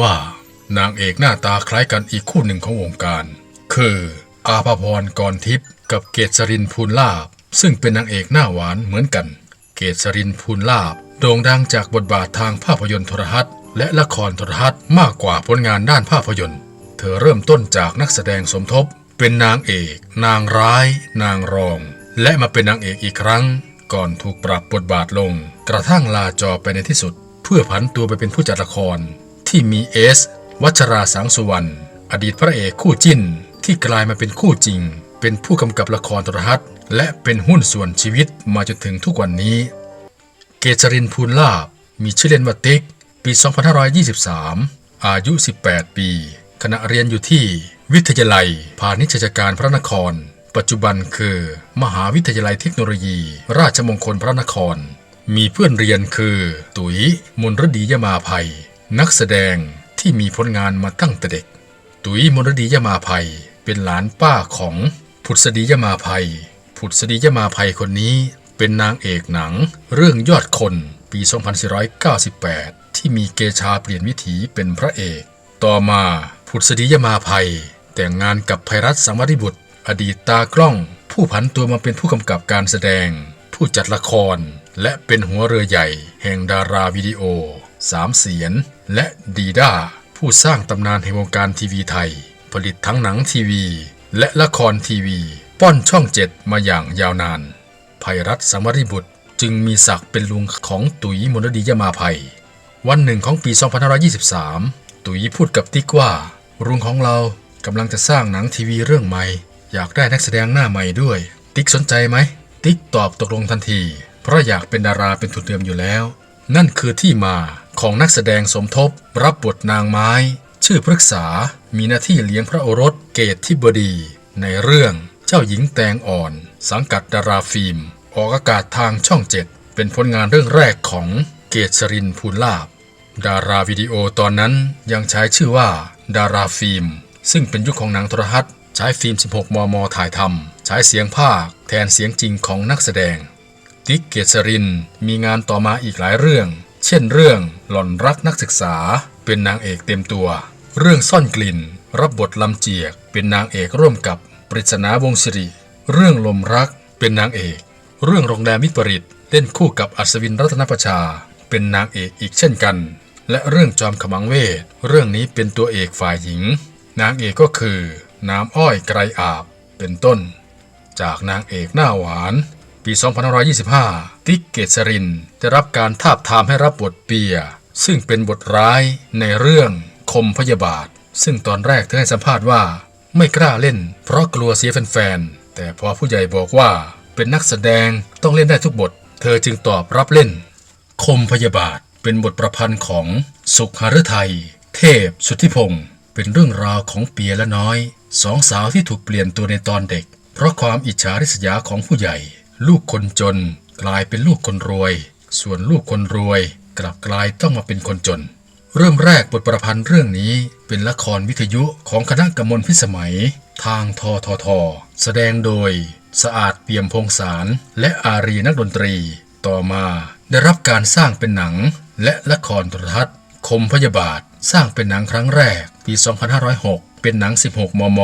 ว่านางเอกหน้าตาคล้ายกันอีกคู่หนึ่งของวงการ คืออาภพรกรทิพย์กับเกษรินพูนลาบ ซึ่งเป็นนางเอกหน้าหวานเหมือนกัน เกษรินพูนลาบโด่งดังจากบทบาททางภาพยนตร์โทรทัศน์ และละครโทรทัศน์มากกว่าผลงานด้านภาพยนตร์ เธอเริ่มต้นจากนักแสดงสมทบ เป็นนางเอก นางร้าย นางรอง และมาเป็นนางเอกอีกครั้ง ก่อนถูกปรับบทบาทลง กระทั่งลาจอไปในที่สุด เพื่อผันตัวไปเป็นผู้จัดละคร ที่มีเอส วัชราสังสุวรรณอดีตพระเอกคู่จิ้น ที่กลายมาเป็นคู่จริง เป็นผู้กำกับละครโทรทัศน์ และเป็นหุ้นส่วนชีวิตมาจนถึงทุกวันนี้ เกษรินพูนลาบ มีชื่อเล่นว่าติ๊ก ปี 2523 อายุ 18 ปีขณะเรียนอยู่ที่วิทยาลัย พาณิชยการพระนคร ปัจจุบันคือ มหาวิทยาลัยเทคโนโลยี ราชมงคลพระนคร มีเพื่อนเรียนคือ ตุ๋ย มนรดียมาภัย นักแสดงที่มีผลงานมาตั้งแต่เด็ก ตุ๋ยมรดียมาภัยเป็นหลานป้าของผุดสดียมาภัยผุดสดียมาภัยคนนี้เป็นนางเอกหนัง เรื่องยอดคนปี 2498 ที่มีเกชาเปลี่ยนวิถีเป็นพระเอก ต่อมาผุดสดียมาภัย แต่งงานกับภัยรัตสังวริบุตร อดีตตากล้อง ผู้ผันตัวมาเป็นผู้กำกับการแสดง ผู้จัดละคร และเป็นหัวเรือใหญ่ แห่งดาราวิดีโอสามเสียน และดีด้าผู้สร้างตำนานแห่งวงการทีวีไทย ผลิตทั้งหนังทีวี และละครทีวี ป้อนช่องเจ็ดมาอย่างยาวนานภัยรัตน์สังวริบุตรจึงมีศักดิ์เป็นลุงของตุ๋ยมนดียมาภัย วันหนึ่งของปี 2523 ตุ๋ยพูดกับติ๊กว่าลุงของเรากำลังจะสร้างหนังทีวีเรื่องใหม่ อยากได้นักแสดงหน้าใหม่ด้วย ติ๊กสนใจไหม ติ๊กตอบตกลงทันที เพราะอยากเป็นดาราเป็นทุนเดิมอยู่แล้ว นั่นคือที่มาของนักแสดงสมทบรับบทนางไม้ ชื่อพฤกษา มีหน้าที่เลี้ยงพระโอรสเกตทิบดี ในเรื่องเจ้าหญิงแตงอ่อน สังกัดดาราฟิล์ม ออกอากาศทางช่องเจ็ดเป็นผลงานเรื่องแรกของเกษรินพูลาบ ดาราวิดีโอตอนนั้นยังใช้ชื่อว่า ดาราฟิล์ม ซึ่งเป็นยุคของหนังโทรทัศน์ใช้ฟิล์ม 16 มม ถ่ายทำใช้เสียงภาคแทนเสียงจริงของนักแสดง ติ๊กเกษรินมีงานต่อมาอีกหลายเรื่อง เช่นเรื่องหล่อนรักนักศึกษาเป็นนางเอกเต็มตัว เรื่องซ่อนกลิ่น รับบทลำเจียก เป็นนางเอกร่วมกับปริศนาวงศิริ เรื่องลมรักเป็นนางเอก เรื่องโรงแรมวิปริตเล่นคู่กับอัศวินรัตนประชา เป็นนางเอกอีกเช่นกัน และเรื่องจอมขมังเวทเรื่องนี้เป็นตัวเอกฝ่ายหญิง นางเอกก็คือ น้ำอ้อยไกรอาบเป็นต้น จากนางเอกหน้าหวาน ปี 2525 ติ๊กเกษรินได้รับการทาบทามให้รับบทเปีย ซึ่งเป็นบทร้ายในเรื่องคมพยาบาท ซึ่งตอนแรกเธอให้สัมภาษณ์ว่า ไม่กล้าเล่น เพราะกลัวเสียแฟนๆ แต่พอผู้ใหญ่บอกว่าเป็นนักแสดงต้องเล่นได้ทุกบท เธอจึงตอบรับเล่น คมพยาบาทเป็นบทประพันธ์ของสุขหฤทัย เทพสุทธิพงศ์เป็นเรื่องราวของเปียและน้อย สองสาวที่ถูกเปลี่ยนตัวในตอนเด็ก เพราะความอิจฉาริษยาของผู้ใหญ่ ลูกคนจนกลายเป็นลูกคนรวย ส่วนลูกคนรวยกลับกลายต้องมาเป็นคนจน เริ่มแรกบทประพันธ์เรื่องนี้เป็นละครวิทยุของคณะกำมลพิสมัย ทางททท แสดงโดย สะอาดเปี่ยมพงสารและอารีนักดนตรี ต่อมาได้รับการสร้างเป็นหนัง และละครโทรทัศน์ คมพยาบาทสร้างเป็นหนังครั้งแรก ปี 2506 เป็นหนัง 16 มม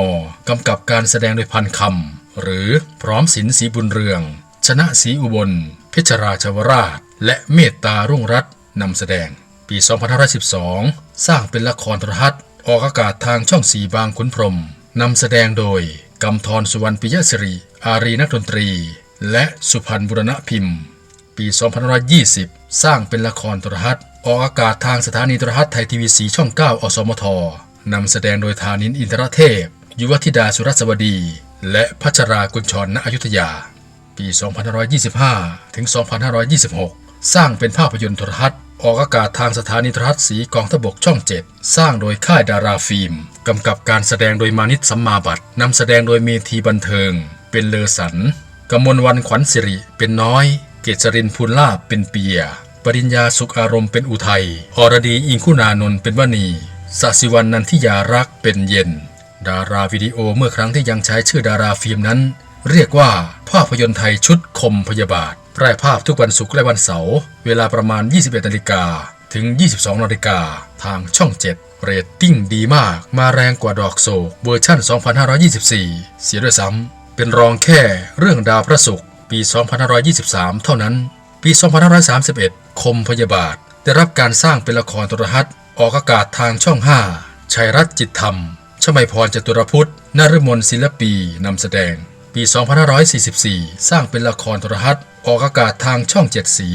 กำกับการแสดงโดยพันคำหรือพร้อมสินสีบุญเรือง ชนะศรีอุบล เพชรราชวราช และเมตตารุ่งรัตน์นำแสดง ปี 2512 สร้างเป็นละครโทรทัศน์ ออกอากาศทางช่องสีบางขุนพรมนำแสดงโดยกำธรสุวรรณปิยสิริ อารีนักดนตรี และสุพรรณบุรณพิมพ์ ปี 2520 สร้างเป็นละครโทรทัศน์ ออกอากาศทางสถานีโทรทัศน์ไทยทีวีสีช่อง 9 อสมทนำแสดงโดยธานินอินทรเทพ ยุวธิดาสุรสวดี และพัชรากุญชรณอยุธยา ปี 2525 ถึง 2526 สร้างเป็นภาพยนตร์โทรทัศน์ ออกอากาศทางสถานีโทรทัศน์สีกองทพบกช่อง 7 สร้างโดยค่ายดาราฟิล์ม กำกับการแสดงโดยมานิตสัมมาบัตนำแสดงโดยเมธีบันเทิง เป็นเลอสันกมลวันขวัญสิริ เป็นน้อย เกษรินพูนลาบเป็นเปีย ปริญญาสุขอารมณ์เป็นอุทัย อรดีอิงคุณานนท์เป็นวณีสศิวันนันทิยารักเป็นเย็น ดาราวิดีโอเมื่อครั้งที่ยังใช้ชื่อดาราฟิล์มนั้น เรียกว่าภาพยนตร์ไทยชุดคมพยาบาทแพร่ภาพทุกวันศุกร์และวันเสาร์เวลาประมาณ 21นาฬิกาถึง 22นาฬิกาทางช่อง 7 เรตติ้งดีมาก มาแรงกว่าดอกโศกเวอร์ชั่น 2524 เสียด้วยซ้ำเป็นรองแค่เรื่องดาวพระศุกร์ปี 2523 เท่านั้น ปี 2531 คมพยาบาท ได้รับการสร้างเป็นละครโทรทัศน์ ออกอากาศทางช่อง 5 ชัยรัตน์จิตธรรมชมัยพรจตุรพุทธนฤมลศิลปีนำแสดง ปี 2544 สร้างเป็นละครโทรทัศน์ ออกอากาศทางช่องเจ็ดสี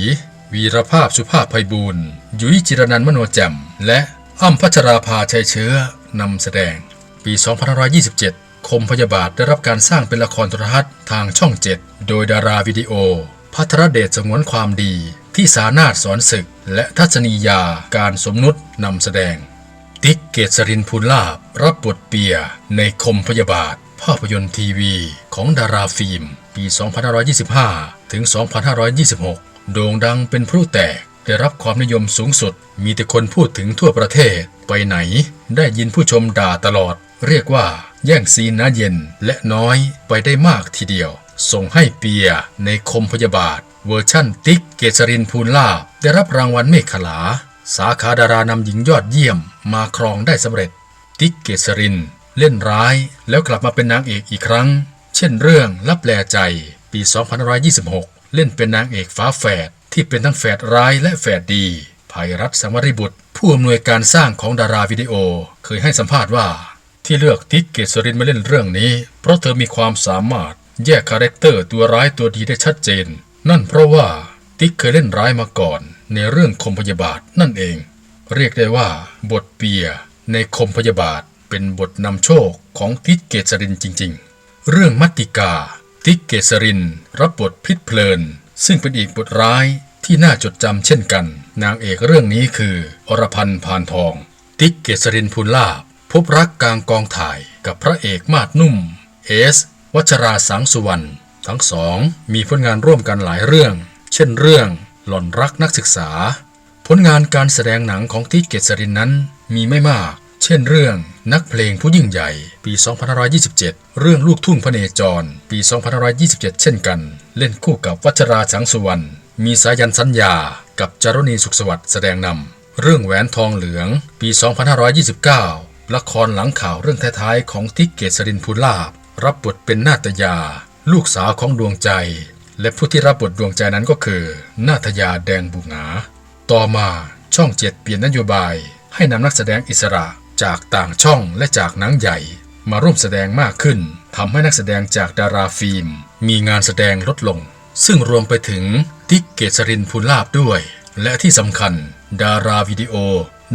วีรภาพสุภาพไพบูลย์ยุ้ยจิรนันมโนแจ่ม และอ้ำพัชราภาชัยเชื้อนำแสดง ปี 2527 คมพยาบาทได้รับการสร้างเป็นละครโทรทัศน์ทางช่อง7โดยดาราวิดีโอ พัทรเดชสงวนความดี ที่สานาถสอนศึก และทัศนียาการสมนุษย์นำแสดง ติ๊กเกษรินพูลาบรับบทเปียในคมพยาบาท ภาพยนตร์ทีวีของดาราฟิล์ม ปี 2525 ถึง 2526 โด่งดังเป็นพลุแตก ได้รับความนิยมสูงสุด มีแต่คนพูดถึงทั่วประเทศ ไปไหน ได้ยินผู้ชมด่าตลอด เรียกว่า แย่งซีนนะเย็นและน้อยไปได้มากทีเดียว ส่งให้เปียในคมพยาบาท เวอร์ชั่นติ๊ก เกษรินพูลาบ ได้รับรางวัลเมฆขลา สาขาดารานำหญิงยอดเยี่ยมมาครองได้สำเร็จ ติ๊กเกษริน เล่นร้ายแล้วกลับมาเป็นนางเอกอีกครั้ง เช่นเรื่องลับแลใจปี 2526 เล่นเป็นนางเอกฟ้าแฝดที่เป็นทั้งแฝดร้ายและแฝดดีภัยรัตน์สมริบุตร ผู้อำนวยการสร้างของดาราวิดีโอเคยให้สัมภาษณ์ว่า ที่เลือกติ๊กเกษรินมาเล่นเรื่องนี้ เพราะเธอมีความสามารถแยกคาแรคเตอร์ตัวร้ายตัวดีได้ชัดเจน นั่นเพราะว่าติ๊กเคยเล่นร้ายมาก่อน ในเรื่องคมพยาบาทนั่นเอง เรียกได้ว่า บทเปียในคมพยาบาท เป็นบทนำโชคของติ๊กเกษรินจริง ๆ เรื่องมัตติกาติ๊กเกษรินรับบทพิษเพลิน ซึ่งเป็นอีกบทร้ายที่น่าจดจำเช่นกัน นางเอกเรื่องนี้คืออรพันธ์พานทองติ๊กเกษรินพูลลาบ พบรักกลางกองถ่ายกับพระเอกมาดนุ่ม เอส วัชราสังสุวรรณทั้งสองมีผลงานร่วมกันหลายเรื่อง เช่นเรื่องหล่อนรักนักศึกษา ผลงานการแสดงหนังของติ๊กเกษรินนั้นมีไม่มาก ช่นเรื่องนักเพลงผู้ยิ่งใหญ่ ปี 2527 เรื่องลูกทุ่งพระเนจร ปี 2527 เช่นกัน เล่นคู่กับวัชราสังสุวรรณ มีสายันสัญญา กับจารณีสุขสวัสดิ์แสดงนำ เรื่องแหวนทองเหลือง ปี 2529 ละครหลังข่าวเรื่องท้ายๆ ของติ๊กเกษรินพูลาบ รับบทเป็นนาตยา ลูกสาวของดวงใจ และผู้ที่รับบทดวงใจนั้นก็คือ นาตยาแดงบูงาต่อมาช่องเจ็ดเปลี่ยนนโยบาย ให้นำนักแสดงอิสระ จากต่างช่องและจากหนังใหญ่ มาร่วมแสดงมากขึ้นทำให้นักแสดงจากดาราฟิล์ม มีงานแสดงลดลง ซึ่งรวมไปถึงติ๊กเกษรินพูลาบด้วย และที่สำคัญ ดาราวิดีโอ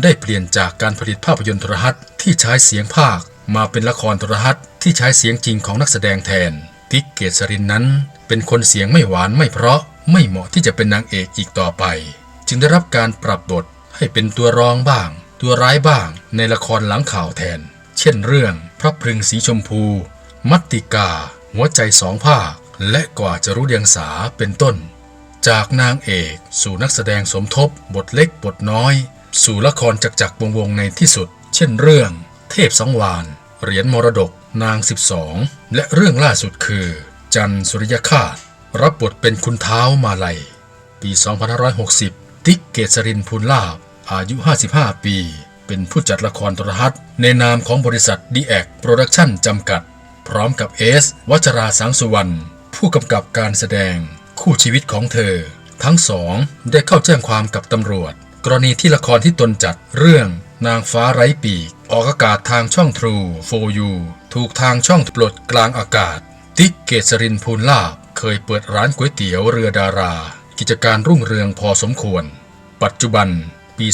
ได้เปลี่ยนจากการผลิตภาพยนตร์โทรทัศน์ที่ใช้เสียงภาค มาเป็นละครโทรทัศน์ที่ใช้เสียงจริงของนักแสดงแทนติ๊กเกษรินนั้น เป็นคนเสียงไม่หวานไม่เพราะไม่เหมาะที่จะเป็นนางเอกอีกต่อไป จึงได้รับการปรับบทให้เป็นตัวรองบ้าง ตัวร้ายบ้างในละครหลังข่าวแทน เช่นเรื่องพระพรึงสีชมพู มัตติกา หัวใจสองภาค และกว่าจะรู้เดียงสาเป็นต้น จากนางเอกสู่นักแสดงสมทบบทเล็กบทน้อย สู่ละครจักจักวงวงๆในที่สุด เช่นเรื่อง เทพสังวานเหรียญมรดกนาง 12 และเรื่องล่าสุดคือ จันสุริยคาตรับบทเป็นคุณเท้ามาลัย ปี 2560 ติ๊กเกษรินพูลลาบ อายุ 55 ปี เป็นผู้จัดละครโทรทัศน์ ในนามของบริษัทดีแอคโปรดักชั่นจำกัด พร้อมกับเอส วัชราสังสุวรรณ ผู้กำกับการแสดง คู่ชีวิตของเธอ ทั้งสองได้เข้าแจ้งความกับตำรวจ กรณีที่ละครที่ตนจัดเรื่องนางฟ้าไร้ปีก ออกอากาศทางช่อง True for You ถูกทางช่องปลดกลางอากาศ ติ๊กเกษรินพูลลาบ เคยเปิดร้านก๋วยเตี๋ยวเรือดารา กิจการรุ่งเรืองพอสมควร ปัจจุบัน ปี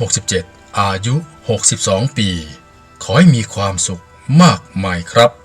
2567 อายุ 62 ปี ขอให้มีความสุขมากมายครับ